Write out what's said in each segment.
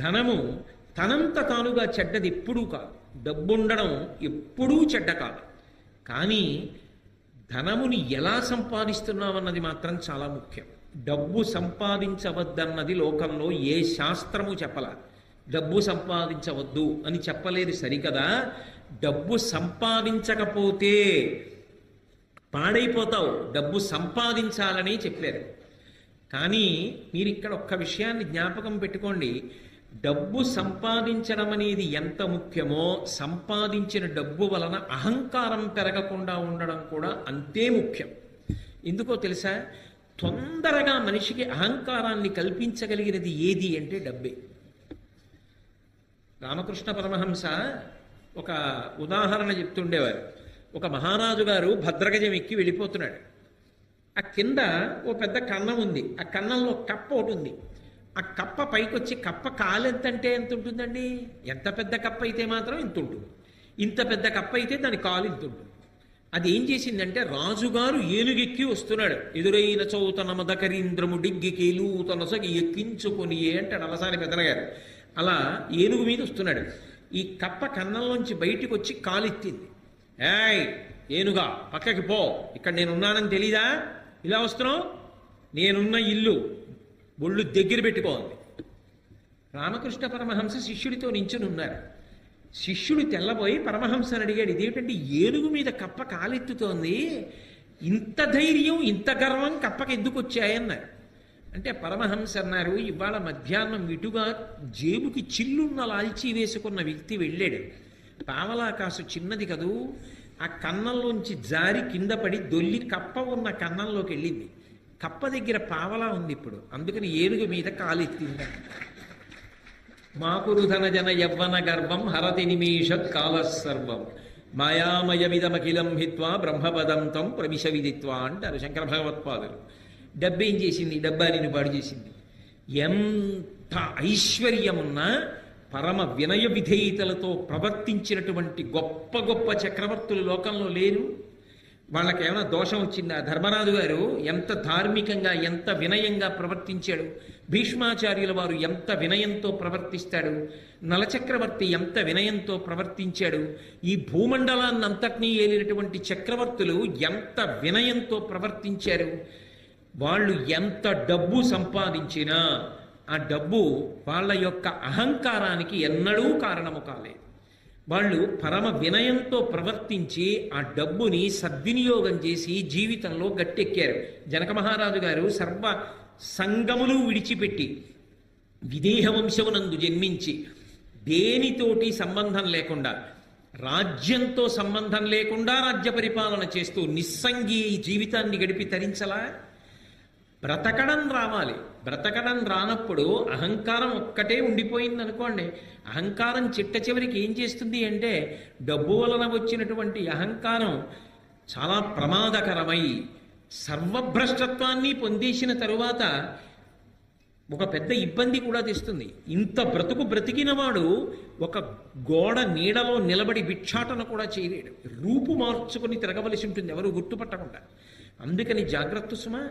ధనము తనంత తానుగా చెడ్డది ఎప్పుడూ కాదు. డబ్బుండడం ఎప్పుడూ చెడ్డ కాదు. కానీ ధనముని ఎలా సంపాదిస్తున్నామన్నది మాత్రం చాలా ముఖ్యం. డబ్బు సంపాదించవద్దన్నది లోకంలో ఏ శాస్త్రము చెప్పల. డబ్బు సంపాదించవద్దు అని చెప్పలేదు సరికదా? డబ్బు సంపాదించకపోతే పాడైపోతావు. డబ్బు సంపాదించాలని చెప్పారు కానీ మీరు ఇక్కడ ఒక్క విషయాన్ని జ్ఞాపకం పెట్టుకోండి. డబ్బు సంపాదించడం అనేది ఎంత ముఖ్యమో సంపాదించిన డబ్బు వలన అహంకారం పెరగకుండా ఉండడం కూడా అంతే ముఖ్యం. ఎందుకో తెలుసా? తొందరగా మనిషికి అహంకారాన్ని కల్పించగలిగినది ఏది అంటే డబ్బే. రామకృష్ణ పరమహంస ఒక ఉదాహరణ చెప్తుండేవారు. ఒక మహారాజు గారు భద్రగజం ఎక్కి వెళ్ళిపోతున్నాడు. ఆ కింద ఓ పెద్ద కన్నం ఉంది. ఆ కన్నంలో కప్ప ఒకటి ఉంది. ఆ కప్ప పైకి వచ్చి కప్ప కాలెంతంటే ఎంత ఉంటుందండి ఎంత పెద్ద కప్ప అయితే మాత్రం ఇంత ఉంటుంది ఇంత పెద్ద కప్ప అయితే దాని కాలు ఇంత ఉంటుంది అది ఏం చేసిందంటే రాజుగారు ఏనుగెక్కి వస్తున్నాడు. ఎదురైన చౌతన మదకరీంద్రము డిగ్గికి తనసగి ఎక్కించుకొని అంటాడు అలసాని పెద్దనగారు? అలా ఏనుగు మీద వస్తున్నాడు. ఈ కప్ప కన్నంలోంచి బయటికి వచ్చి కాలెత్తింది. ఏయ్ ఏనుగా పక్కకి పో. ఇక్కడ నేనున్నానని తెలీదా? ఇలా వస్తున్నావు? నేనున్న ఇల్లు ఒళ్ళు దగ్గర పెట్టుకోవాలి రామకృష్ణ పరమహంస శిష్యుడితో నించునున్నారు. శిష్యుడు తెల్లబోయి పరమహంసని అడిగాడు ఇదేమిటంటే ఏనుగు మీద కప్ప కాలెత్తుతోంది? ఇంత ధైర్యం ఇంత గర్వం కప్పకి ఎందుకు వచ్చాయన్నారు? అంటే పరమహంస అన్నారు ఇవాళ మధ్యాహ్నం ఇటుగా జేబుకి చిల్లున్న లాల్చీ వేసుకున్న వ్యక్తి వెళ్ళాడు. పావలా కాసు చిన్నది కదూ ఆ కన్నంలోంచి జారి కింద పడి దొల్లి కప్ప ఉన్న కన్నంలోకి వెళ్ళింది. కప్ప దగ్గర పావలా ఉంది ఇప్పుడు. అందుకని ఏనుగు మీద కాలెత్తింది మాకురుధన జన యవ్వన గర్భం హరతి నిమేష కాల సర్వం. మాయామయమిదమఖిలం హిత్వా బ్రహ్మపదం తం ప్రవిశ విదిత్వా అంటారు శంకర భగవత్పాదులు. డబ్బేం చేసింది? డబ్బా నిన్ను పాడు చేసింది. ఎంత ఐశ్వర్యమున్నా పరమ వినయ విధేయతలతో ప్రవర్తించినటువంటి గొప్ప గొప్ప చక్రవర్తులు లోకంలో లేరు. వాళ్ళకి ఏమైనా దోషం వచ్చిందా? ధర్మరాజు గారు ఎంత ధార్మికంగా ఎంత వినయంగా ప్రవర్తించాడు? భీష్మాచార్యుల వారు ఎంత వినయంతో ప్రవర్తిస్తాడు? నలచక్రవర్తి ఎంత వినయంతో ప్రవర్తించాడు? ఈ భూమండలాన్నంతటినీ ఏలినటువంటి చక్రవర్తులు ఎంత వినయంతో ప్రవర్తించారు? వాళ్ళు ఎంత డబ్బు సంపాదించినా ఆ డబ్బు వాళ్ళ యొక్క అహంకారానికి ఎన్నడూ కారణము కాలేదు. వాళ్ళు పరమ వినయంతో ప్రవర్తించి ఆ డబ్బుని సద్వినియోగం చేసి జీవితంలో గట్టెక్కారు. జనక మహారాజు గారు సర్వ సంగములు విడిచిపెట్టి విదేహవంశమునందు జన్మించి దేనితోటి సంబంధం లేకుండా రాజ్యంతో సంబంధం లేకుండా రాజ్య పరిపాలన చేస్తూ నిస్సంగి జీవితాన్ని గడిపి తరించలా? బ్రతకడం రావాలి. బ్రతకడం రానప్పుడు అహంకారం ఒక్కటే ఉండిపోయింది అనుకోండి అహంకారం చిట్ట చివరికి ఏం చేస్తుంది అంటే డబ్బు వలన వచ్చినటువంటి అహంకారం చాలా ప్రమాదకరమై సర్వభ్రష్టత్వాన్ని పొందేసిన తరువాత ఒక పెద్ద ఇబ్బంది కూడా తెస్తుంది. ఇంత బ్రతుకు బ్రతికినవాడు ఒక గోడ నీడలో నిలబడి భిక్షాటన కూడా చేయలేడు. రూపు మార్చుకొని తిరగవలసి ఉంటుంది. ఎవరు గుర్తుపట్టకుండా. అందుకని జాగ్రత్త సుమా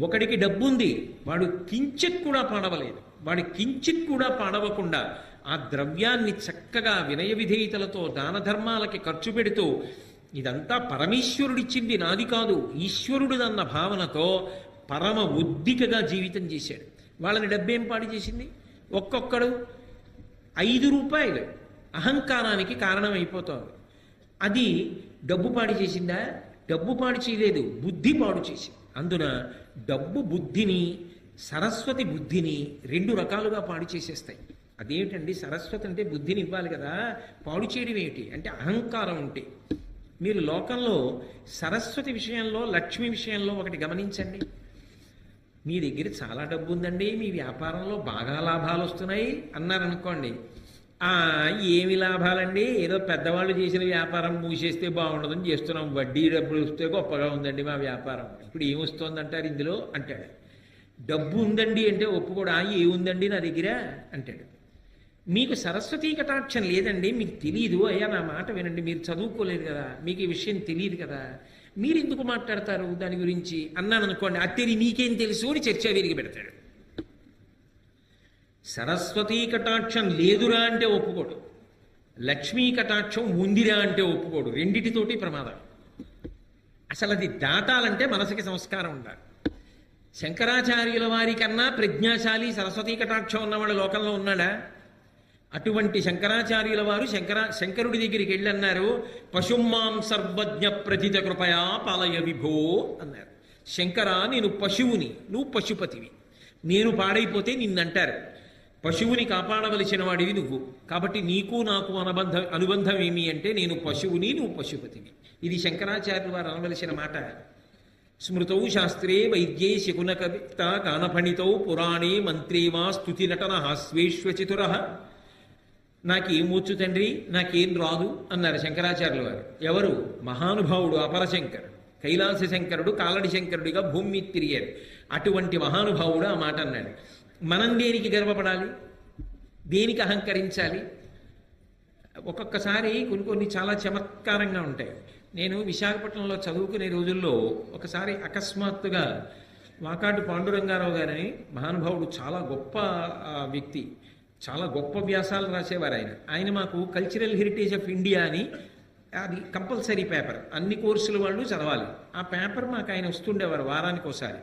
ఒకడికి డబ్బు ఉంది వాడు కించిత్ కూడా పాడవలేదు. వాడు కించిత్ కూడా పాడవకుండా ఆ ద్రవ్యాన్ని చక్కగా వినయ విధేయతలతో దాన ధర్మాలకి ఖర్చు పెడుతూ ఇదంతా పరమేశ్వరుడిచ్చింది నాది కాదు ఈశ్వరుడిదన్న భావనతో పరమ ఉద్దికగా జీవితం చేశాడు. వాళ్ళని డబ్బేం పాడు చేసింది? ఒక్కొక్కడు ఐదు రూపాయలు అహంకారానికి కారణమైపోతుంది అది డబ్బు పాడు చేసిందా? డబ్బు పాడు చేయలేదు బుద్ధి పాడు చేసింది. అందున డబ్బు బుద్ధిని సరస్వతి బుద్ధిని రెండు రకాలుగా పాడు చేసేస్తాయి. అదేమిటండి? సరస్వతి అంటే బుద్ధిని ఇవ్వాలి కదా. పాడు చేయడం ఏమిటి? అంటే అహంకారం ఉంటే. మీరు లోకంలో సరస్వతి విషయంలో లక్ష్మి విషయంలో ఒకటి గమనించండి. మీ దగ్గర చాలా డబ్బు ఉందండి. మీ వ్యాపారంలో బాగా లాభాలు వస్తున్నాయి అన్నారనుకోండి. ఏమి లాభాలండి? ఏదో పెద్దవాళ్ళు చేసిన వ్యాపారం మూసేస్తే బాగుండదని చేస్తున్నాం. వడ్డీ డబ్బులు వస్తే గొప్పగా ఉందండి మా వ్యాపారం. ఇప్పుడు ఏమొస్తోందంటారు ఇందులో? అంటాడు. డబ్బు ఉందండి అంటే ఒప్పుకోడా? ఏముందండి నా దగ్గర? అంటాడు. మీకు సరస్వతీ కటాక్షం లేదండి మీకు తెలియదు అయ్యా నా మాట వినండి మీరు చదువుకోలేదు కదా మీకు ఈ విషయం తెలియదు కదా. మీరు ఎందుకు మాట్లాడతారు దాని గురించి? అన్నాను అనుకోండి అది మీకేం తెలుసు? అని చర్చ విరిగి పెడతాడు. సరస్వతీ కటాక్షం లేదురా అంటే ఒప్పుకోడు. లక్ష్మీ కటాక్షం ఉందిరా అంటే ఒప్పుకోడు. రెండిటితోటి ప్రమాదం. అసలు అది దాటాలంటే మనసుకి సంస్కారం ఉండాలి. శంకరాచార్యుల వారి కన్నా ప్రజ్ఞాశాలి సరస్వతీ కటాక్షం ఉన్నవాడు లోకంలో ఉన్నాడా? అటువంటి శంకరాచార్యుల వారు శంకర శంకరుడి దగ్గరికి వెళ్ళన్నారు. పశుమాం సర్వజ్ఞ ప్రతిత కృపయా పాలయ విభో అన్నారు. శంకరా నేను పశువుని నువ్వు పశుపతివి. నేను పాడైపోతే నిన్నంటారు. పశువుని కాపాడవలసిన వాడివి నువ్వు. కాబట్టి నీకు నాకు అనుబంధం అనుబంధం ఏమి అంటే నేను పశువుని నువ్వు పశుపతివి. ఇది శంకరాచార్యుల వారు అనవలసిన మాట. స్మృతౌ శాస్త్రే వైద్యే శకున కవిత గానఫణితౌ పురాణే మంత్రే వా స్తుతి నటన హాస్వేశ్వచితుర నాకేం తండ్రి? నాకేం రాదు అన్నారు శంకరాచార్యుల వారు. ఎవరు? మహానుభావుడు అపరశంకరుడు. కైలాస శంకరుడు కాలడి శంకరుడిగా భూమి తిరిగారు అటువంటి మహానుభావుడు ఆ మాట అన్నాడు. మనం దేనికి గర్వపడాలి దేనికి అహంకరించాలి? ఒక్కొక్కసారి కొన్ని కొన్ని చాలా చమత్కారంగా ఉంటాయి. నేను విశాఖపట్నంలో చదువుకునే రోజుల్లో ఒకసారి అకస్మాత్తుగా వాకాటి పాండురంగారావు గారని మహానుభావుడు చాలా గొప్ప వ్యక్తి చాలా గొప్ప వ్యాసాలు రాసేవారు ఆయన. ఆయన మాకు కల్చరల్ హెరిటేజ్ ఆఫ్ ఇండియా అని అది కంపల్సరీ పేపర్ అన్ని కోర్సుల వాళ్ళు చదవాలి. ఆ పేపర్ మాకు ఆయన వస్తుండేవారు వారానికి ఒకసారి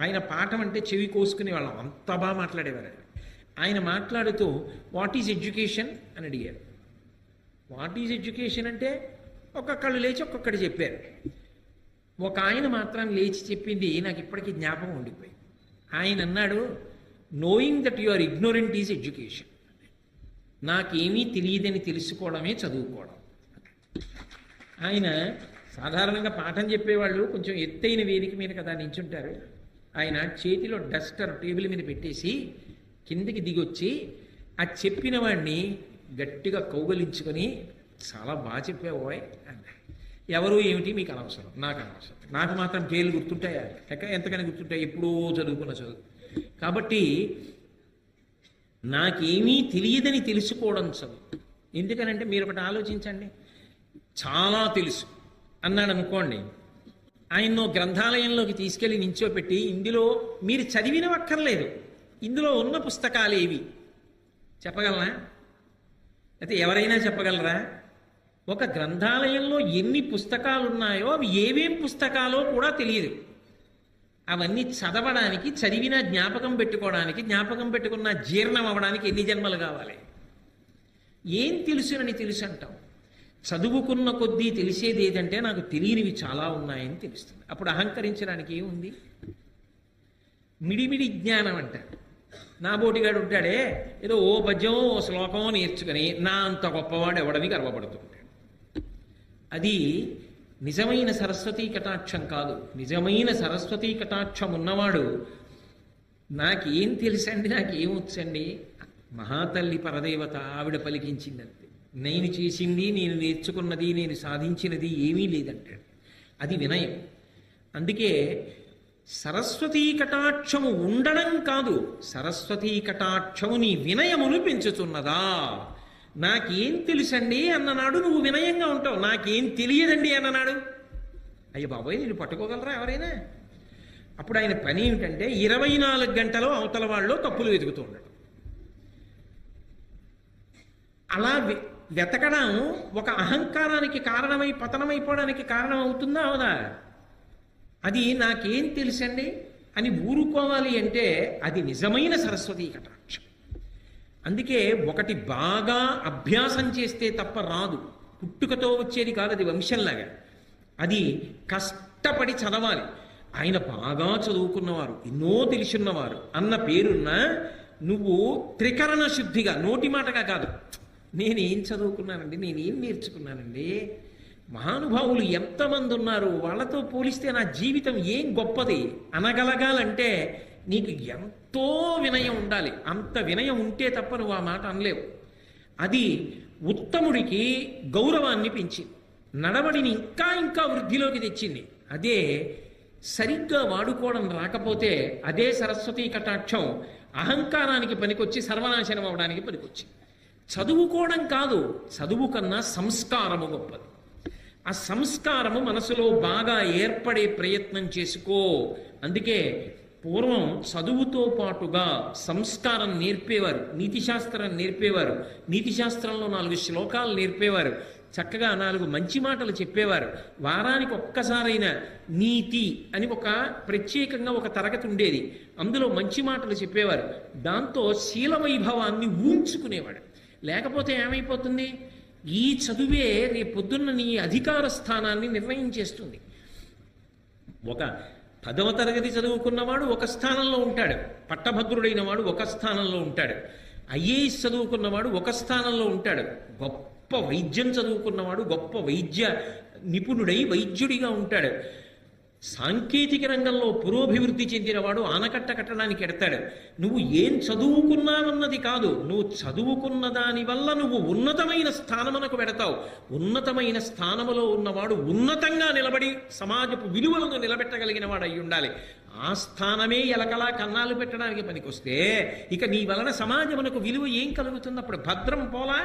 ఆయన పాఠం అంటే చెవి కోసుకునే వాళ్ళం. అంత బాగా మాట్లాడేవారు ఆయన. ఆయన మాట్లాడుతూ వాట్ ఈజ్ ఎడ్యుకేషన్ అని అడిగారు. వాట్ ఈజ్ ఎడ్యుకేషన్ అంటే ఒక్కొక్కళ్ళు లేచి ఒక్కొక్కటి చెప్పారు. ఒక ఆయన మాత్రం లేచి చెప్పింది నాకు ఇప్పటికీ జ్ఞాపకం ఉండిపోయింది. ఆయన అన్నాడు knowing that you are ignorant is education నాకేమీ తెలియదని తెలుసుకోవడమే చదువుకోవడం. ఆయన సాధారణంగా పాఠం చెప్పేవాళ్ళు కొంచెం ఎత్తైన వేదిక మీద కదా నించుంటారు. ఆయన చేతిలో డస్టర్ టేబుల్ మీద పెట్టేసి కిందకి దిగొచ్చి ఆ చెప్పిన వాడిని గట్టిగా కౌగలించుకొని చాలా బాగా చెప్పావోయ్ అన్నాడు. ఎవరు ఏమిటి? మీకు అనవసరం. నాకు అనవసరం. నాకు మాత్రం పేర్లు గుర్తుంటాయా? ఎక్క ఎంతకని గుర్తుంటాయి? ఎప్పుడో చదువుకున్న చదువు. కాబట్టి నాకేమీ తెలియదని తెలుసుకోవడం చదువు. ఎందుకనంటే మీరు ఒకటి ఆలోచించండి. చాలా తెలుసు అన్నాడు అనుకోండి. ఆయన్నో గ్రంథాలయంలోకి తీసుకెళ్ళి నించోపెట్టి ఇందులో మీరు చదివినవక్కర్లేదు. ఇందులో ఉన్న పుస్తకాలు ఏవి? చెప్పగలరా అయితే ఎవరైనా చెప్పగలరా? ఒక గ్రంథాలయంలో ఎన్ని పుస్తకాలు ఉన్నాయో అవి ఏవేం పుస్తకాలో కూడా తెలియదు. అవన్నీ చదవడానికి చదివిన జ్ఞాపకం పెట్టుకోవడానికి జ్ఞాపకం పెట్టుకున్న జీర్ణం అవ్వడానికి ఎన్ని జన్మలు కావాలి? ఏం తెలుసునని తెలుసు అంటాం చదువుకున్న కొద్దీ తెలిసేది ఏదంటే నాకు తెలియనివి చాలా ఉన్నాయని తెలుస్తుంది. అప్పుడు అహంకరించడానికి ఏముంది? మిడిమిడి జ్ఞానం అంటారు నా బోటిగాడు ఉంటాడే ఏదో ఓ పద్యం ఓ శ్లోకం నేర్చుకుని నా అంత గొప్పవాడు ఎవడని గర్వపడుతుంటాడు. అది నిజమైన సరస్వతీ కటాక్షం కాదు. నిజమైన సరస్వతీ కటాక్షం ఉన్నవాడు నాకేం తెలుసండి నాకేం వచ్చండి? మహాతల్లి పరదేవత ఆవిడ పలికించిందంతే. నేను చేసింది నేను నేర్చుకున్నది నేను సాధించినది ఏమీ లేదంటాడు. అది వినయం. అందుకే సరస్వతీ కటాక్షము ఉండడం కాదు సరస్వతీ కటాక్షము నీ వినయమును పెంచుతున్నదా? నాకేం తెలుసండి అన్ననాడు నువ్వు వినయంగా ఉంటావు. నాకేం తెలియదండి అన్ననాడు. అయ్య బాబోయ్ నేను పట్టుకోగలరా ఎవరైనా? అప్పుడు ఆయన పని ఏమిటంటే ఇరవై నాలుగు గంటలు అవతల వాళ్ళు తప్పులు వెతుకుతూ ఉండడం అలా వెతకడం ఒక అహంకారానికి కారణమై పతనమైపోవడానికి కారణం అవుతుందా అవుదా అది నాకేం తెలుసండి? అని ఊరుకోవాలి అంటే అది నిజమైన సరస్వతీ కటాక్షం. అందుకే ఒకటి బాగా అభ్యాసం చేస్తే తప్ప రాదు. పుట్టుకతో వచ్చేది కాదు అది వంశంలాగా. అది కష్టపడి చదవాలి. ఆయన బాగా చదువుకున్నవారు ఎన్నో తెలుసున్నవారు అన్న పేరున్న నువ్వు త్రికరణ శుద్ధిగా నోటి మాటగా కాదు. నేనేం చదువుకున్నానండి నేనేం నేర్చుకున్నానండి? మహానుభావులు ఎంతమంది ఉన్నారు? వాళ్ళతో పోలిస్తే నా జీవితం ఏం గొప్పది? అనగలగాలంటే నీకు ఎంతో వినయం ఉండాలి. అంత వినయం ఉంటే తప్ప నువ్వు ఆ మాట అనలేవు. అది ఉత్తముడికి గౌరవాన్ని పెంచింది. నడవడిని ఇంకా ఇంకా వృద్ధిలోకి తెచ్చింది. అదే సరిగ్గా వాడుకోవడం రాకపోతే అదే సరస్వతీ కటాక్షం అహంకారానికి పనికొచ్చి సర్వనాశనం అవడానికి పనికొచ్చింది. చదువుకోవడం కాదు చదువు కన్నా సంస్కారము గొప్పది. ఆ సంస్కారము మనసులో బాగా ఏర్పడే ప్రయత్నం చేసుకో. అందుకే పూర్వం చదువుతో పాటుగా సంస్కారం నేర్పేవారు నీతిశాస్త్రం నేర్పేవారు నీతిశాస్త్రంలో నాలుగు శ్లోకాలు నేర్పేవారు చక్కగా నాలుగు మంచి మాటలు చెప్పేవారు. వారానికి ఒక్కసారైన నీతి అని ఒక ప్రత్యేకంగా ఒక తరగతి ఉండేది. అందులో మంచి మాటలు చెప్పేవారు. దాంతో శీల వైభవాన్ని ఊంచుకునేవాడు లేకపోతే ఏమైపోతుంది? ఈ చదువే రేపొద్దున్న నీ అధికార స్థానాన్ని నిర్ణయించేస్తుంది ఒక పదవ తరగతి చదువుకున్నవాడు ఒక స్థానంలో ఉంటాడు. పట్టభద్రుడైన వాడు ఒక స్థానంలో ఉంటాడు. ఐఏఎస్ చదువుకున్నవాడు ఒక స్థానంలో ఉంటాడు. గొప్ప వైద్యం చదువుకున్నవాడు గొప్ప వైద్య నిపుణుడై వైద్యుడిగా ఉంటాడు. సాంకేతిక రంగంలో పురోభివృద్ధి చెందినవాడు ఆనకట్ట కట్టడానికి ఎడతాడు. నువ్వు ఏం చదువుకున్నావన్నది కాదు నువ్వు చదువుకున్న దాని వల్ల నువ్వు ఉన్నతమైన స్థానమునకు వెడతావు. ఉన్నతమైన స్థానములో ఉన్నవాడు ఉన్నతంగా నిలబడి సమాజపు విలువలను నిలబెట్టగలిగిన వాడు అయి ఉండాలి. ఆ స్థానమే ఎలకలా కన్నాలు పెట్టడానికి పనికొస్తే ఇక నీ వలన సమాజమునకు విలువ ఏం కలుగుతుంది అప్పుడు భద్రం పోలా?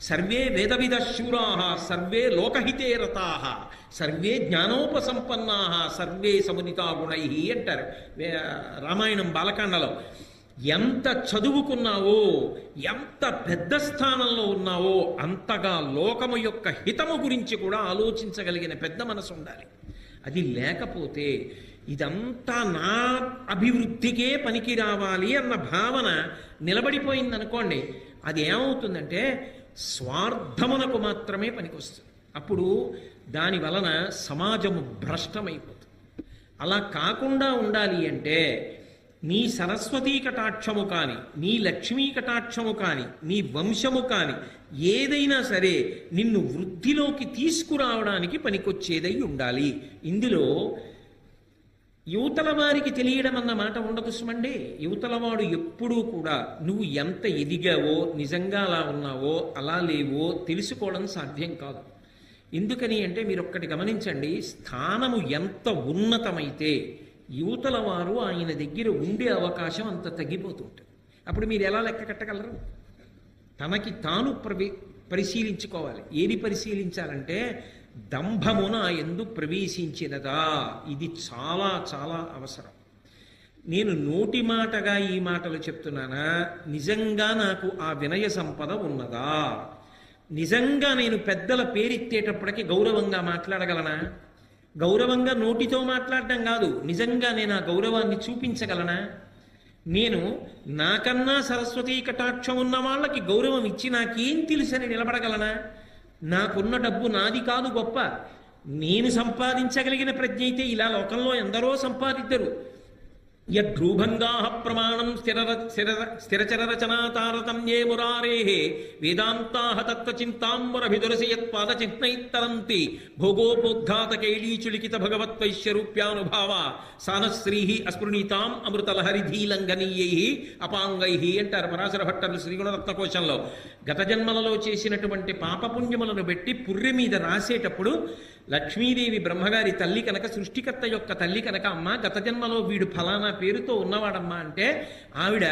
సర్వే వేదవిద శూరా సర్వే లోకహితే రతా సర్వే జ్ఞానోపసంపన్నా సర్వే సమునితా గుణై అంటారు రామాయణం బాలకాండలో. ఎంత చదువుకున్నావో ఎంత పెద్ద స్థానంలో ఉన్నావో అంతగా లోకము యొక్క హితము గురించి కూడా ఆలోచించగలిగిన పెద్ద మనసు ఉండాలి అది లేకపోతే ఇదంతా నా అభివృద్ధికే పనికి రావాలి అన్న భావన నిలబడిపోయిందనుకోండి అది ఏమవుతుందంటే స్వార్థమునకు మాత్రమే పనికొస్తుంది. అప్పుడు దాని వలన సమాజము భ్రష్టమైపోతుంది. అలా కాకుండా ఉండాలి అంటే నీ సరస్వతీ కటాక్షము కానీ నీ లక్ష్మీ కటాక్షము కానీ నీ వంశము కానీ ఏదైనా సరే నిన్ను వృద్ధిలోకి తీసుకురావడానికి పనికొచ్చేదై ఉండాలి. ఇందులో యువతల వారికి తెలియడం అన్న మాట ఉండదు సుమండి. యువతల వాడు ఎప్పుడూ కూడా నువ్వు ఎంత ఎదిగావో నిజంగా అలా ఉన్నావో అలా లేవో తెలుసుకోవడం సాధ్యం కాదు. ఎందుకని అంటే మీరు ఒక్కటి గమనించండి స్థానము ఎంత ఉన్నతమైతే యువతల వారు ఆయన దగ్గర ఉండే అవకాశం అంత తగ్గిపోతుంటుంది. అప్పుడు మీరు ఎలా లెక్క కట్టగలరు? తనకి తాను ప్రవి పరిశీలించుకోవాలి. ఏది పరిశీలించాలంటే దంభమున ఎందు ప్రవేశించినదా? ఇది చాలా చాలా అవసరం. నేను నోటి మాటగా ఈ మాటలు చెప్తున్నానా? నిజంగా నాకు ఆ వినయ సంపద ఉన్నదా? నిజంగా నేను పెద్దల పేరెత్తేటప్పటికి గౌరవంగా మాట్లాడగలనా? గౌరవంగా నోటితో మాట్లాడడం కాదు నిజంగా నేను ఆ గౌరవాన్ని చూపించగలనా? నేను నాకన్నా సరస్వతీ కటాక్షం ఉన్న వాళ్ళకి గౌరవం ఇచ్చి నాకేం తెలుసని నిలబడగలనా? నాకున్న డబ్బు నాది కాదు గొప్ప. నేను సంపాదించగలిగిన ప్రజ్ఞ అయితే ఇలా లోకంలో ఎందరో సంపాదిద్దరు. యద్రూభంగా ప్రమాణం స్థిర స్థిరచర రచనా తారతమ్యే మురారే వేదాంతా తత్వచింతాంబురభిదురసి యత్పాద చిహ్నైత్తరంతి భోగోపోద్ఘాత కైళీచులికిత భగవత్వైశ్యరూప్యానుభావ సానశ్రీ అస్పృణీతాం అమృతలహరిధీలంఘనీయై అపాంగై అంటారు పరాశర భట్టలు శ్రీగుణరత్నకోశంలో గత జన్మలలో చేసినటువంటి పాపపుణ్యములను బట్టి పుర్రె మీద రాసేటప్పుడు లక్ష్మీదేవి బ్రహ్మగారి తల్లి కనుక సృష్టికర్త యొక్క తల్లి కనుక అమ్మ గత జన్మలో వీడు ఫలానా పేరుతో ఉన్నవాడమ్మా అంటే ఆవిడ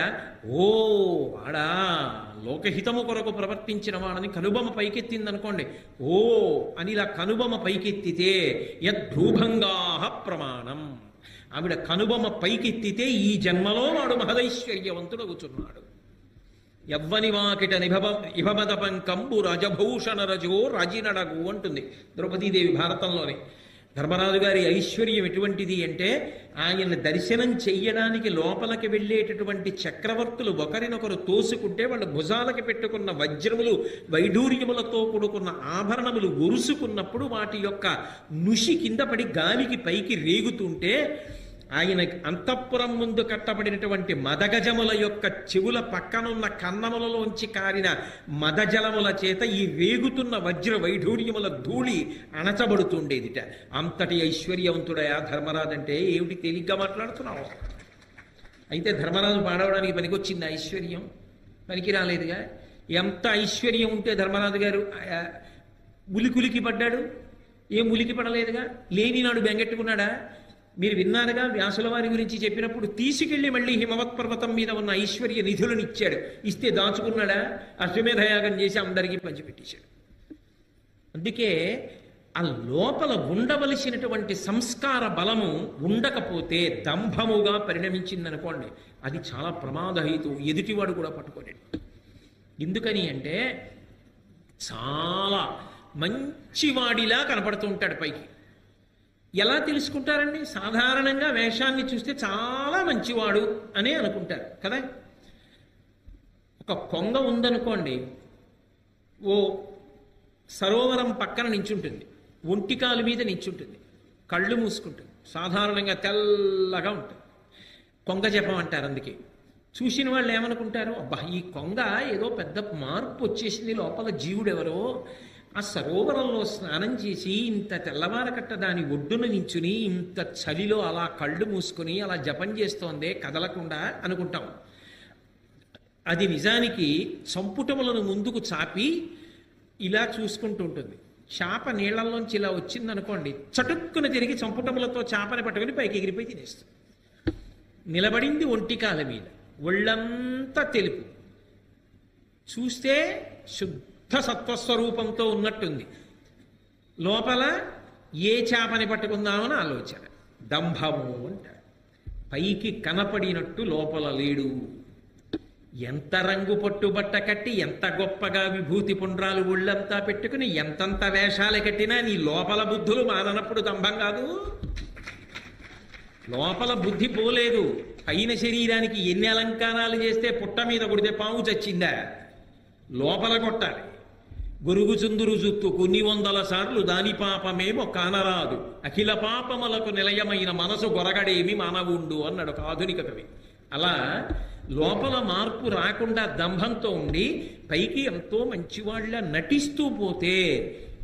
ఓ వాడా లోకహితము కొరకు ప్రవర్తించిన వాడని కనుబొమ్మ పైకెత్తిందనుకోండి. ఓ అని ఇలా కనుబొమ్మ పైకెత్తితే యద్భూభంగా ప్రమాణం. ఆవిడ కనుబొమ్మ పైకెత్తితే ఈ జన్మలో వాడు మహదైశ్వర్యవంతుడు అవుతున్నాడు ఎవ్వని వాకిట నిభవ ఇభమద పంకంబు రజభూషణ రజో రజినడగు అంటుంది ద్రౌపదీదేవి భారతంలోనే. ధర్మరాజు గారి ఐశ్వర్యం ఎటువంటిది అంటే ఆయన దర్శనం చెయ్యడానికి లోపలికి వెళ్ళేటటువంటి చక్రవర్తులు ఒకరినొకరు తోసుకుంటే వాళ్ళ భుజాలకి పెట్టుకున్న వజ్రములు వైఢూర్యములతో కూడుకున్న ఆభరణములు ఒరుసుకున్నప్పుడు వాటి యొక్క నుషి కింద పడి గాలికి పైకి రేగుతుంటే ఆయన అంతఃపురం ముందు కట్టబడినటువంటి మదగజముల యొక్క చెవుల పక్కనున్న కన్నములలోంచి కారిన మదజలముల చేత ఈ వేగుతున్న వజ్ర వైఢూర్యముల ధూళి అణచబడుతుండేదిట. అంతటి ఐశ్వర్యవంతుడయా ధర్మరాజంటే ఏమిటి తేలిగ్గా మాట్లాడుతున్నావు? అయితే ధర్మరాజు పాడవడానికి పనికొచ్చింది ఐశ్వర్యం. పనికి రాలేదుగా ఎంత ఐశ్వర్యం ఉంటే ధర్మరాజు గారు ఉలికులికి పడ్డాడు. ఏం ఉలికి పడలేదుగా? లేని నాడు బెంగెట్టుకున్నాడా? మీరు విన్నారుగా వ్యాసుల వారి గురించి చెప్పినప్పుడు తీసుకెళ్ళి మళ్ళీ హిమవత్ పర్వతం మీద ఉన్న ఐశ్వర్య నిధులను ఇచ్చాడు ఇస్తే దాచుకున్నాడా? అశ్వమేధయాగం చేసి అందరికీ పంచిపెట్టేశాడు. అందుకే ఆ లోపల ఉండవలసినటువంటి సంస్కార బలము ఉండకపోతే దంభముగా పరిణమించిందనుకోండి. అది చాలా ప్రమాదహేతు. ఎదుటివాడు కూడా పట్టుకోలేడు. ఎందుకని అంటే చాలా మంచివాడిలా కనపడుతూ ఉంటాడు పైకి. ఎలా తెలుసుకుంటారండి? సాధారణంగా వేషాన్ని చూస్తే చాలా మంచివాడు అని అనుకుంటారు కదా? ఒక కొంగ ఉందనుకోండి ఓ సరోవరం పక్కన నించుంటుంది ఒంటికాలు మీద నించుంటుంది కళ్ళు మూసుకుంటుంది సాధారణంగా తెల్లగా ఉంటుంది. కొంగ జపం అంటారు అందుకే. చూసిన వాళ్ళు ఏమనుకుంటారు? అబ్బా ఈ కొంగ ఏదో పెద్ద మార్పు వచ్చేసింది లోపల జీవుడెవరో? ఆ సరోవరంలో స్నానం చేసి ఇంత తెల్లవారకట్ట దాని ఒడ్డున నించుని ఇంత చలిలో అలా కళ్ళు మూసుకొని అలా జపం చేస్తోందే కదలకుండా అనుకుంటాం. అది నిజానికి సంపుటములను ముందుకు చాపి ఇలా చూసుకుంటూ ఉంటుంది. చేప నీళ్ళలోంచి ఇలా వచ్చిందనుకోండి చటుక్కున తిరిగి సంపుటములతో చేపని పట్టుకుని పైకి ఎగిరిపోయి తినేస్తుంది. నిలబడింది ఒంటికాల మీద. ఒళ్ళంతా తెలుపు. చూస్తే శుద్ధ సత్వస్వరూపంతో ఉన్నట్టుంది. లోపల ఏ చేపని పట్టుకుందామని ఆలోచన. దంభము అంటారు పైకి కనపడినట్టు లోపల లేడు. ఎంత రంగు పట్టుబట్ట కట్టి ఎంత గొప్పగా విభూతి పుండ్రాలు ఒళ్ళంతా పెట్టుకుని ఎంతంత వేషాలు కట్టినా నీ లోపల బుద్ధులు మాననప్పుడు దంభం కాదు. లోపల బుద్ధి పోలేదు. పైన శరీరానికి ఎన్ని అలంకారాలు చేస్తే పుట్ట మీద కొడితే పాము చచ్చిందా? లోపల కొట్టాలి. గురుగు చుందురు జుత్తు కొన్ని వందల సార్లు దాని పాపమేమో కానరాదు. అఖిల పాపములకు నిలయమైన మనసు గొరగడేమి మానవుండు అన్నాడు ఒక ఆధునిక కవి. అలా లోపల మార్పు రాకుండా దంభంతో ఉండి పైకి ఎంతో మంచివాళ్ళ నటిస్తూ పోతే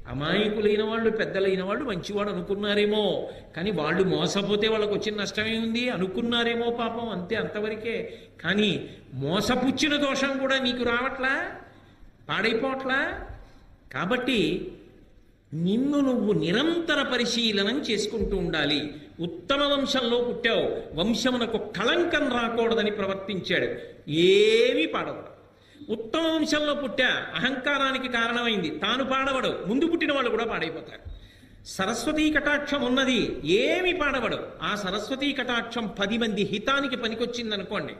అమాయకులైన వాళ్ళు పెద్దలైన వాళ్ళు మంచివాడు అనుకున్నారేమో. కానీ వాళ్ళు మోసపోతే వాళ్ళకు వచ్చిన నష్టమే ఉంది అనుకున్నారేమో పాపం అంతే అంతవరకే. కానీ మోసపుచ్చిన దోషం కూడా నీకు రావట్లా? పాడైపోవట్లా? కాబట్టి నిన్ను నువ్వు నిరంతర పరిశీలనం చేసుకుంటూ ఉండాలి. ఉత్తమ వంశంలో పుట్టావు. వంశమునకు కళంకం రాకూడదని ప్రవర్తించాడు. ఏమీ పాడవడు. ఉత్తమ వంశంలో పుట్టా అహంకారానికి కారణమైంది. తాను పాడవడు. ముందు పుట్టిన వాళ్ళు కూడా పాడైపోతారు. సరస్వతీ కటాక్షం ఉన్నది. ఏమి పాడవడు. ఆ సరస్వతీ కటాక్షం పది మంది హితానికి పనికొచ్చిందనుకోండి.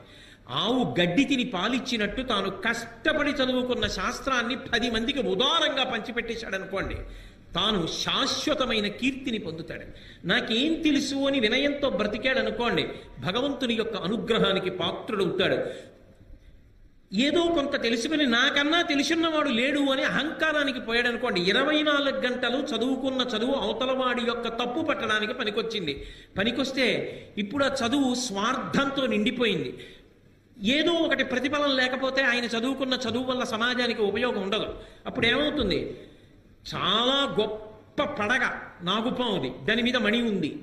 ఆవు గడ్డి తిని పాలిచ్చినట్టు తాను కష్టపడి చదువుకున్న శాస్త్రాన్ని పది మందికి ఉదారంగా పంచిపెట్టేశాడు అనుకోండి తాను శాశ్వతమైన కీర్తిని పొందుతాడు. నాకేం తెలుసు అని వినయంతో బ్రతికాడు అనుకోండి భగవంతుని యొక్క అనుగ్రహానికి పాత్రుడవుతాడు. ఏదో కొంత తెలుసుకుని నాకన్నా తెలిసిన్నవాడు లేడు అని అహంకారానికి పోయాడు అనుకోండి ఇరవై నాలుగు గంటలు చదువుకున్న చదువు అవతలవాడి యొక్క తప్పు పట్టడానికి పనికొచ్చింది. పనికొస్తే ఇప్పుడు ఆ చదువు స్వార్థంతో నిండిపోయింది. ఏదో ఒకటి ప్రతిఫలం లేకపోతే ఆయన చదువుకున్న చదువు వల్ల సమాజానికి ఉపయోగం ఉండదు. అప్పుడు ఏమవుతుంది? చాలా గొప్ప పడగ నాగుపాం ఉంది దాని మీద మణి ఉంది.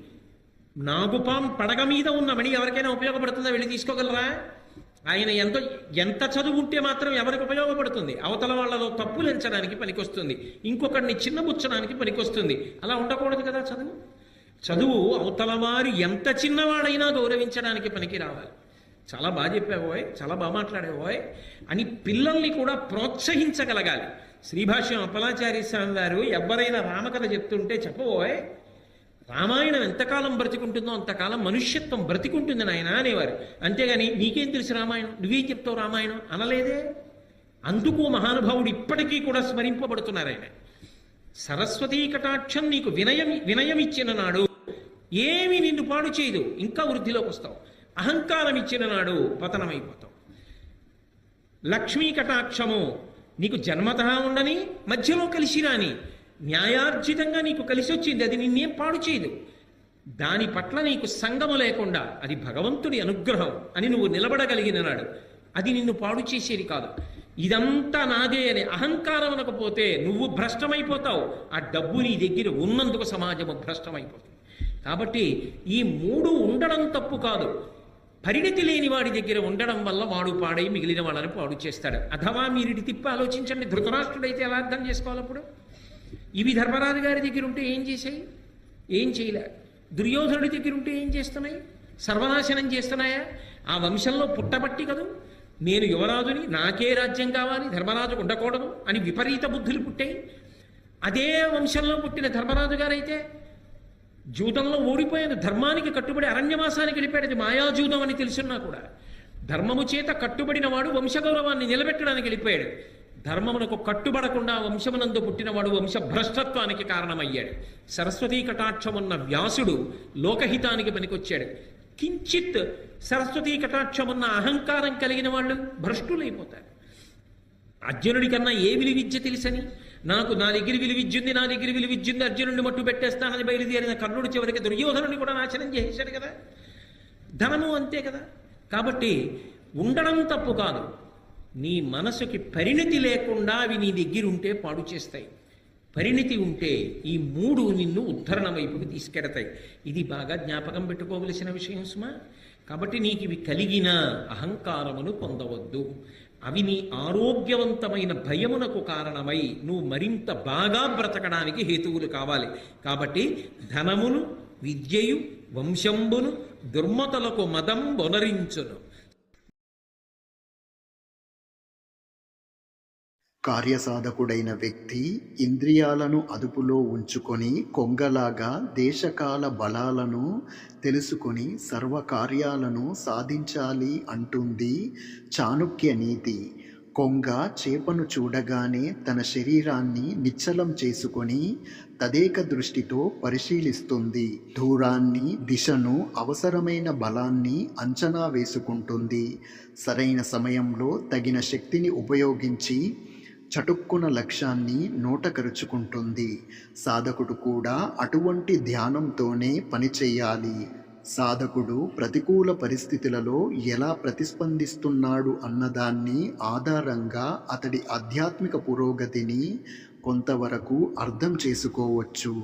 నాగుపాం పడగ మీద ఉన్న మణి ఎవరికైనా ఉపయోగపడుతుందా? వెళ్ళి తీసుకోగలరా? ఆయన ఎంత ఎంత చదువు ఉంటే మాత్రం ఎవరికి ఉపయోగపడుతుంది? అవతల వాళ్ళలో తప్పులు ఎంచడానికి పనికొస్తుంది. ఇంకొకరిని చిన్నబుచ్చడానికి పనికొస్తుంది. అలా ఉండకూడదు కదా చదువు? చదువు అవతల వారు ఎంత చిన్నవాడైనా గౌరవించడానికి పనికి రావాలి. చాలా బాగా చెప్పావోయ్ చాలా బాగా మాట్లాడేవోయ్ అని పిల్లల్ని కూడా ప్రోత్సహించగలగాలి. శ్రీభాష్యం అప్పలాచారి స్వామి వారు ఎవరైనా రామకథ చెప్తుంటే చెప్పబోయ్ రామాయణం ఎంతకాలం బ్రతికుంటుందో అంతకాలం మనుష్యత్వం బ్రతికుంటుంది నాయన అనేవారు. అంతేగాని నీకేం తెలుసు రామాయణం? నువ్వేం చెప్తావు రామాయణం? అనలేదే? అందుకు మహానుభావుడు ఇప్పటికీ కూడా స్మరింపబడుతున్నారు ఆయన. సరస్వతీ కటాక్షం నీకు వినయం వినయం ఇచ్చిన నాడు ఏమి నిన్ను పాడు చేయదు. ఇంకా వృద్ధిలోకి వస్తావు. అహంకారం ఇచ్చిన నాడు పతనమైపోతావు. లక్ష్మీ కటాక్షము నీకు జన్మత ఉండని మధ్యలో కలిసి రాని న్యాయార్జితంగా నీకు కలిసి వచ్చింది అది నిన్నేం పాడు చేయదు. దాని పట్ల నీకు సంగము లేకుండా అది భగవంతుడి అనుగ్రహం అని నువ్వు నిలబడగలిగిన నాడు అది నిన్ను పాడు చేసేది కాదు. ఇదంతా నాదే అని అహంకారం అనకపోతే నువ్వు భ్రష్టమైపోతావు. ఆ డబ్బు నీ దగ్గర ఉన్నందుకు సమాజము భ్రష్టమైపోతుంది. కాబట్టి ఈ మూడు ఉండడం తప్పు కాదు. పరిణతి లేని వాడి దగ్గర ఉండడం వల్ల వాడు పాడై మిగిలిన వాళ్ళని పాడు చేస్తాడు. అథవా మీరిటి తిప్పి ఆలోచించండి. ధృతరాష్ట్రుడైతే ఎలా అర్థం చేసుకోవాలి అప్పుడు? ఇవి ధర్మరాజు గారి దగ్గర ఉంటే ఏం చేశాయి? ఏం చేయలే. దుర్యోధనుడి దగ్గర ఉంటే ఏం చేస్తున్నాయి? సర్వనాశనం చేస్తున్నాయా? ఆ వంశంలో పుట్టబట్టి కదూ? నేను యువరాజుని నాకే రాజ్యం కావాలి ధర్మరాజు ఉండకూడదు అని విపరీత బుద్ధులు పుట్టాయి. అదే వంశంలో పుట్టిన ధర్మరాజు గారైతే జూదంలో ఓడిపోయాను ధర్మానికి కట్టుబడి అరణ్యవాసానికి వెళ్ళిపోయాడు అది మాయాజూతం అని తెలుసున్నా కూడా. ధర్మము చేత కట్టుబడిన వాడు వంశగౌరవాన్ని నిలబెట్టడానికి వెళ్ళిపోయాడు. ధర్మమునకు కట్టుబడకుండా వంశమునందు పుట్టినవాడు వంశ భ్రష్టత్వానికి కారణమయ్యాడు. సరస్వతీ కటాక్షం ఉన్న వ్యాసుడు లోకహితానికి పనికొచ్చాడు. కించిత్ సరస్వతీ కటాక్షం ఉన్న అహంకారం కలిగిన వాళ్ళు భ్రష్టులైపోతారు. అర్జునుడి కన్నా ఏ విలువిద్య తెలుసని? నాకు నా దగ్గర విలువిద్యుంది నా దగ్గర విలువిద్యుంది అర్జునుడిని మట్టు పెట్టేస్తానని బయలుదేరిన కర్ణుడు చివరికి దుర్యోధనుడిని కూడా నాశనం చేసేశాడు కదా. ధనము అంతే కదా. కాబట్టి ఉండడం తప్పు కాదు. నీ మనసుకి పరిణితి లేకుండా అవి నీ దగ్గర ఉంటే పాడు చేస్తాయి. పరిణతి ఉంటే ఈ మూడు నిన్ను ఉద్ధరణ వైపుకి తీసుకెడతాయి. ఇది బాగా జ్ఞాపకం పెట్టుకోవలసిన విషయం సుమా. కాబట్టి నీకు ఇవి కలిగిన అహంకారమును పొందవద్దు. అవి నీ ఆరోగ్యవంతమైన భయమునకు కారణమై నువ్వు మరింత బాగా బ్రతకడానికి హేతువులు కావాలి. కాబట్టి ధనమును విద్యయు వంశంబును దుర్మతలకు మదం బొనరించును కార్యసాధకుడైన వ్యక్తి ఇంద్రియాలను అదుపులో ఉంచుకొని కొంగలాగా దేశకాల బలాలను తెలుసుకొని సర్వకార్యాలను సాధించాలి అంటుంది చాణుక్య నీతి. కొంగ చేపను చూడగానే తన శరీరాన్ని నిశ్చలం చేసుకొని తదేక దృష్టితో పరిశీలిస్తుంది. దూరాన్ని దిశను అవసరమైన బలాన్ని అంచనా వేసుకుంటుంది. సరైన సమయంలో తగిన శక్తిని ఉపయోగించి చటుక్కున లక్ష్యాన్ని నోటకరుచుకుంటుంది. సాధకుడు కూడా అటువంటి ధ్యానంతోనే పనిచేయాలి సాధకుడు ప్రతికూల పరిస్థితులలో ఎలా ప్రతిస్పందిస్తున్నాడు అన్నదాన్ని ఆధారంగా అతడి ఆధ్యాత్మిక పురోగతిని కొంతవరకు అర్థం చేసుకోవచ్చు.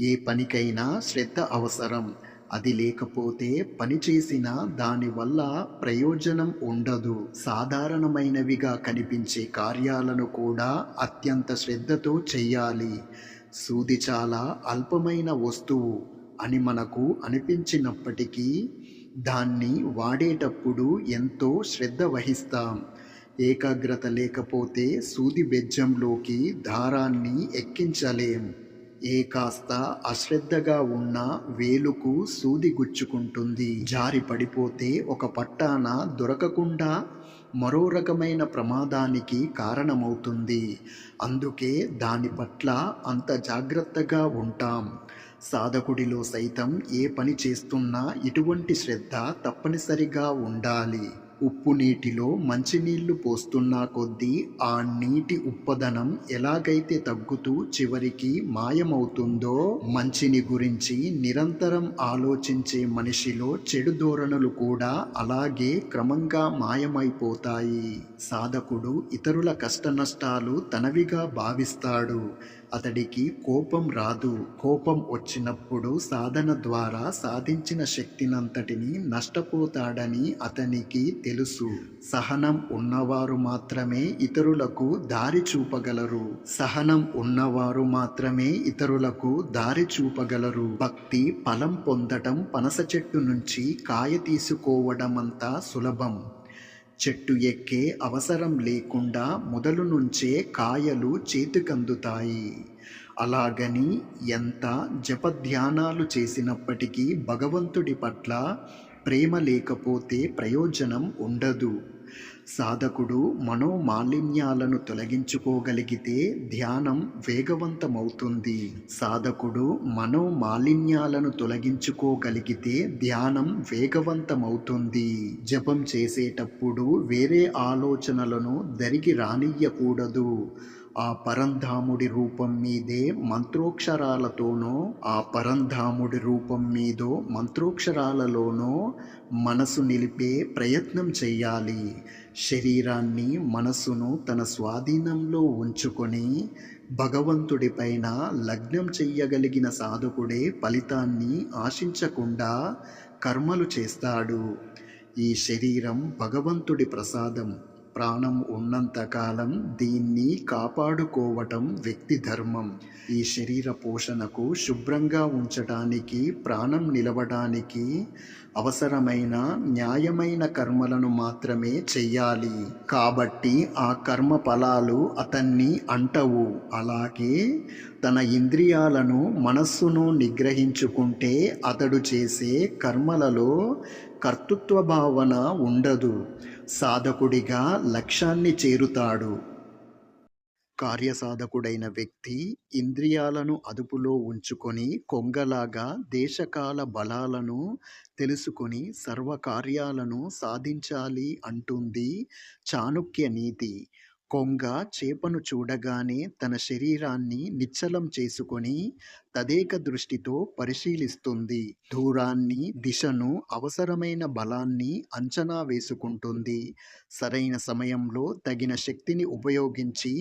ఏ పనికైనా శ్రద్ధ అవసరం. అది లేకపోతే పని చేసిన దానివల్ల ప్రయోజనం ఉండదు. సాధారణమైనవిగా కనిపించే కార్యాలను కూడా అత్యంత శ్రద్ధతో చెయ్యాలి సూది చాలా అల్పమైన వస్తువు అని మనకు అనిపించినప్పటికీ దాన్ని వాడేటప్పుడు ఎంతో శ్రద్ధ వహిస్తాం. ఏకాగ్రత లేకపోతే సూది బెజ్జంలోకి దారాన్ని ఎక్కించలేం. ఏ కాస్త అశ్రద్ధగా ఉన్న వేలుకు సూది గుచ్చుకుంటుంది. జారి పడిపోతే ఒక పట్టాన దొరకకుండా మరో రకమైన ప్రమాదానికి కారణమవుతుంది. అందుకే దాని పట్ల అంత జాగ్రత్తగా ఉంటాం. సాధకుడిలో సైతం ఏ పని చేస్తున్నా ఇటువంటి శ్రద్ధ తప్పనిసరిగా ఉండాలి. ఉప్పు నీటిలో మంచినీళ్ళు పోస్తున్నా కొద్దీ ఆ నీటి ఉప్పదనం ఎలాగైతే తగ్గుతూ చివరికి మాయమవుతుందో మంచిని గురించి నిరంతరం ఆలోచించే మనిషిలో చెడు ధోరణులు కూడా అలాగే క్రమంగా మాయమైపోతాయి. సాధకుడు ఇతరుల కష్టనష్టాలు తనవిగా భావిస్తాడు. అతడికి కోపం రాదు. కోపం వచ్చినప్పుడు సాధన ద్వారా సాధించిన శక్తినంతటిని నష్టపోతాడని అతనికి తెలుసు. సహనం ఉన్నవారు మాత్రమే ఇతరులకు దారి చూపగలరు. సహనం ఉన్నవారు మాత్రమే ఇతరులకు దారి చూపగలరు. భక్తి ఫలం పొందటం పనస చెట్టు నుంచి కాయ తీసుకోవడమంతా సులభం. చెట్టు ఎక్కే అవసరం లేకుండా మొదలు నుంచే కాయలు చేతికందుతాయి. అలాగని ఎంత జపధ్యానాలు చేసినప్పటికీ భగవంతుడి పట్ల ప్రేమ లేకపోతే ప్రయోజనం ఉండదు. సాధకుడు మనోమాలిన్యాలను తొలగించుకోగలిగితే ధ్యానం వేగవంతమవుతుంది. సాధకుడు మనోమాలిన్యాలను తొలగించుకోగలిగితే ధ్యానం వేగవంతమవుతుంది. జపం చేసేటప్పుడు వేరే ఆలోచనలను దరిగి రానియ్యకూడదు. ఆ పరంధాముడి రూపం మీదే మంత్రోక్షరాలతోనో ఆ పరంధాముడి రూపం మీదో మంత్రోక్షరాలలోనో మనసు నిలిపే ప్రయత్నం చెయ్యాలి శరీరాన్ని మనసును తన స్వాధీనంలో ఉంచుకొని భగవంతుడిపైన లగ్నం చెయ్యగలిగిన సాధకుడే ఫలితాన్ని ఆశించకుండా కర్మలు చేస్తాడు. ఈ శరీరం భగవంతుడి ప్రసాదం. ప్రాణం ఉన్నంతకాలం దీన్ని కాపాడుకోవటం వ్యక్తి ధర్మం. ఈ శరీర పోషణకు శుభ్రంగా ఉంచటానికి ప్రాణం నిలవడానికి అవసరమైన న్యాయమైన కర్మలను మాత్రమే చెయ్యాలి. కాబట్టి ఆ కర్మ ఫలాలు అతన్ని అంటవు. అలాగే తన ఇంద్రియాలను మనస్సును నిగ్రహించుకుంటే అతడు చేసే కర్మలలో కర్తృత్వ భావన ఉండదు. సాధకుడిగా లక్ష్యాన్ని చేరుతాడు. కార్యసాధకుడైన వ్యక్తి ఇంద్రియాలను అదుపులో ఉంచుకొని కొంగలాగా దేశకాల బలాలను తెలుసుకొని సర్వకార్యాలను సాధించాలి అంటుంది చాణుక్య నీతి. కొంగ చేపను చూడగానే తన శరీరాన్ని నిశ్చలం చేసుకొని తదేక దృష్టితో పరిశీలిస్తుంది. దూరాన్ని దిశను అవసరమైన బలాన్ని అంచనా వేసుకుంటుంది. సరైన సమయంలో తగిన శక్తిని ఉపయోగించి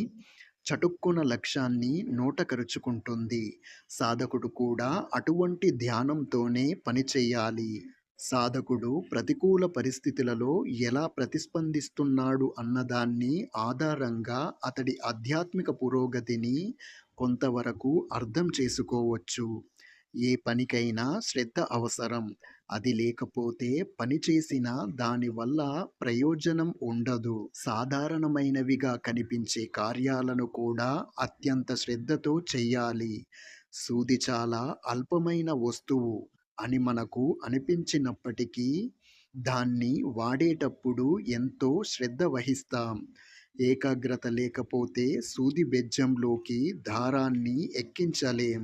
చటుక్కున లక్ష్యాన్ని నోటకరుచుకుంటుంది. సాధకుడు కూడా అటువంటి ధ్యానంతోనే పనిచేయాలి సాధకుడు ప్రతికూల పరిస్థితులలో ఎలా ప్రతిస్పందిస్తున్నాడు అన్నదాన్ని ఆధారంగా అతడి ఆధ్యాత్మిక పురోగతిని కొంతవరకు అర్థం చేసుకోవచ్చు. ఏ పనికైనా శ్రద్ధ అవసరం. అది లేకపోతే పని చేసిన దానివల్ల ప్రయోజనం ఉండదు. సాధారణమైనవిగా కనిపించే కార్యాలను కూడా అత్యంత శ్రద్ధతో చెయ్యాలి సూది చాలా అల్పమైన వస్తువు అని మనకు అనిపించినప్పటికీ దాన్ని వాడేటప్పుడు ఎంతో శ్రద్ధ వహిస్తాం. ఏకాగ్రత లేకపోతే సూది బెజ్జంలోకి దారాన్ని ఎక్కించలేం.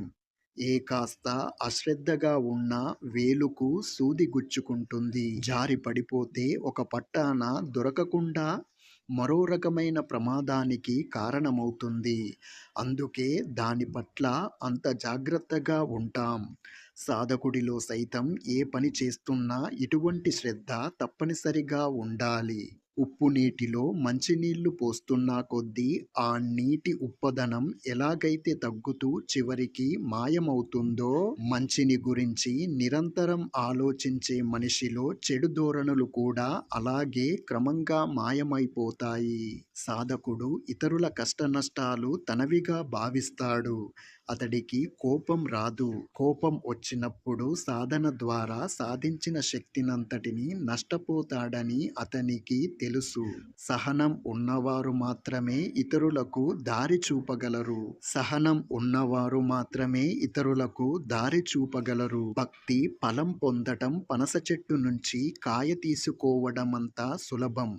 ఏ కాస్త అశ్రద్ధగా ఉన్న వేలుకు సూది గుచ్చుకుంటుంది. జారి పడిపోతే ఒక పట్టాన దొరకకుండా మరో రకమైన ప్రమాదానికి కారణమవుతుంది. అందుకే దాని పట్ల అంత జాగ్రత్తగా ఉంటాం. సాధకుడిలో సైతం ఏ పని చేస్తున్నా ఇటువంటి శ్రద్ధ తప్పనిసరిగా ఉండాలి. ఉప్పు నీటిలో మంచినీళ్ళు పోస్తున్నా కొద్దీ ఆ నీటి ఉప్పదనం ఎలాగైతే తగ్గుతూ చివరికి మాయమవుతుందో మంచిని గురించి నిరంతరం ఆలోచించే మనిషిలో చెడు ధోరణులు కూడా అలాగే క్రమంగా మాయమైపోతాయి. సాధకుడు ఇతరుల కష్టనష్టాలు తనవిగా భావిస్తాడు. అతడికి కోపం రాదు. కోపం వచ్చినప్పుడు సాధన ద్వారా సాధించిన శక్తినంతటిని నష్టపోతాడని అతనికి తెలుసు. సహనం ఉన్నవారు మాత్రమే ఇతరులకు దారి చూపగలరు. సహనం ఉన్నవారు మాత్రమే ఇతరులకు దారి చూపగలరు. భక్తి ఫలం పొందటం పనస చెట్టు నుంచి కాయ తీసుకోవడం అంత సులభం.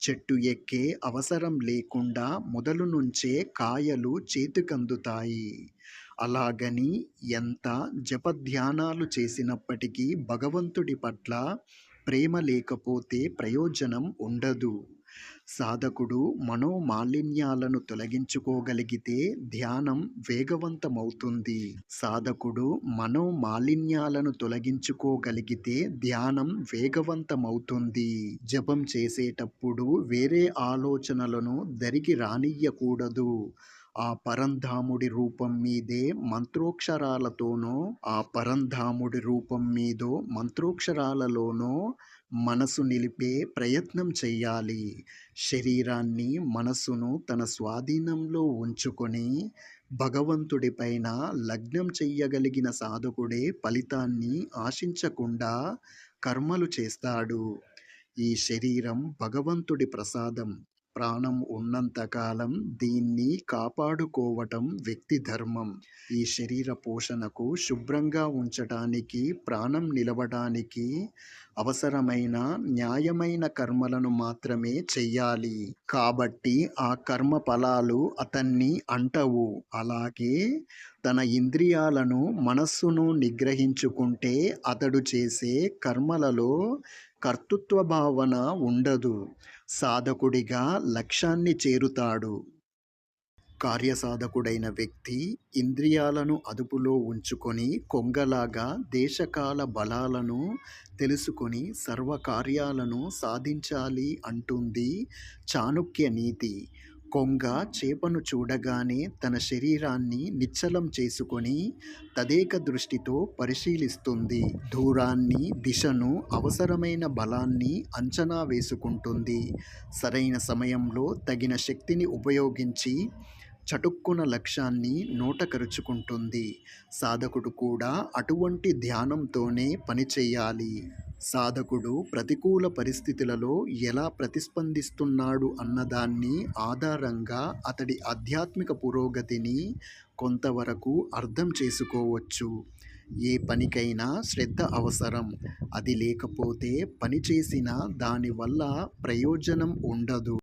చెట్టు ఎక్కే అవసరం లేకుండా మొదలు నుంచే కాయలు చేతికందుతాయి. అలాగని ఎంత జపధ్యానాలు చేసినప్పటికీ భగవంతుడి పట్ల ప్రేమ లేకపోతే ప్రయోజనం ఉండదు. సాధకుడు మనోమాలిన్యాలను తొలగించుకోగలిగితే ధ్యానం వేగవంతమవుతుంది. సాధకుడు మనోమాలిన్యాలను తొలగించుకోగలిగితే ధ్యానం వేగవంతమవుతుంది. జపం చేసేటప్పుడు వేరే ఆలోచనలను దరికి రానియ్యకూడదు. ఆ పరంధాముడి రూపం మీదే మంత్రోక్షరాలతోనో ఆ పరంధాముడి రూపం మీదో మంత్రోక్షరాలలోనో మనసు నిలిపే ప్రయత్నం చేయాలి శరీరాన్ని మనసును తన స్వాధీనంలో ఉంచుకొని భగవంతుడిపైన లగ్నం చెయ్యగలిగిన సాధకుడే ఫలితాన్ని ఆశించకుండా కర్మలు చేస్తాడు. ఈ శరీరం భగవంతుడి ప్రసాదం. ప్రాణం ఉన్నంతకాలం దీన్ని కాపాడుకోవటం వ్యక్తి ధర్మం. ఈ శరీర పోషణకు శుభ్రంగా ఉంచటానికి ప్రాణం నిలవడానికి అవసరమైన న్యాయమైన కర్మలను మాత్రమే చెయ్యాలి. కాబట్టి ఆ కర్మ ఫలాలు అతన్ని అంటవు. అలాగే తన ఇంద్రియాలను మనస్సును నిగ్రహించుకుంటే అతడు చేసే కర్మలలో కర్తృత్వ భావన ఉండదు. సాధకుడిగా లక్ష్యాన్ని చేరుతాడు. కార్యసాధకుడైన వ్యక్తి ఇంద్రియాలను అదుపులో ఉంచుకొని కొంగలాగా దేశకాల బలాలను తెలుసుకొని సర్వకార్యాలను సాధించాలి అంటుంది చాణుక్య నీతి. కొంగ చేపను చూడగానే తన శరీరాన్ని నిశ్చలం చేసుకొని తదేక దృష్టితో పరిశీలిస్తుంది. దూరాన్ని దిశను అవసరమైన బలాన్ని అంచనా వేసుకుంటుంది. సరైన సమయంలో తగిన శక్తిని ఉపయోగించి చటుక్కున లక్ష్యాన్ని నోటకరుచుకుంటుంది సాధకుడు కూడా అటువంటి ధ్యానంతోనే పనిచేయాలి సాధకుడు ప్రతికూల పరిస్థితులలో ఎలా ప్రతిస్పందిస్తున్నాడు అన్నదాన్ని ఆధారంగా అతడి ఆధ్యాత్మిక పురోగతిని కొంతవరకు అర్థం చేసుకోవచ్చు. ఏ పనికైనా శ్రద్ధ అవసరం. అది లేకపోతే పని చేసిన దానివల్ల ప్రయోజనం ఉండదు.